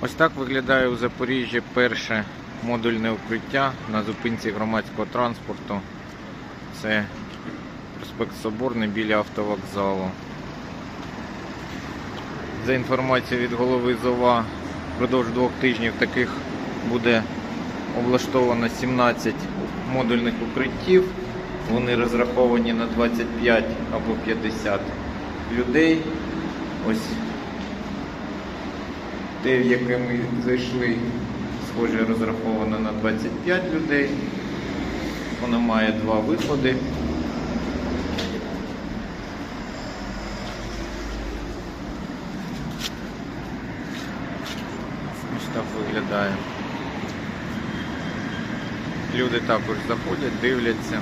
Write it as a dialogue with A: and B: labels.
A: Ось так виглядає у Запоріжжі перше модульне укриття на зупинці громадського транспорту. Це проспект Соборний біля автовокзалу. За інформацією від голови ЗОВА, впродовж двох тижнів таких буде облаштовано 17 модульних укриттів. Вони розраховані на 25 або 50 людей. Ось те, в яке ми зайшли, схоже, розраховано на 25 людей. Воно має два виходи. Ось так виглядає. Люди також заходять, дивляться.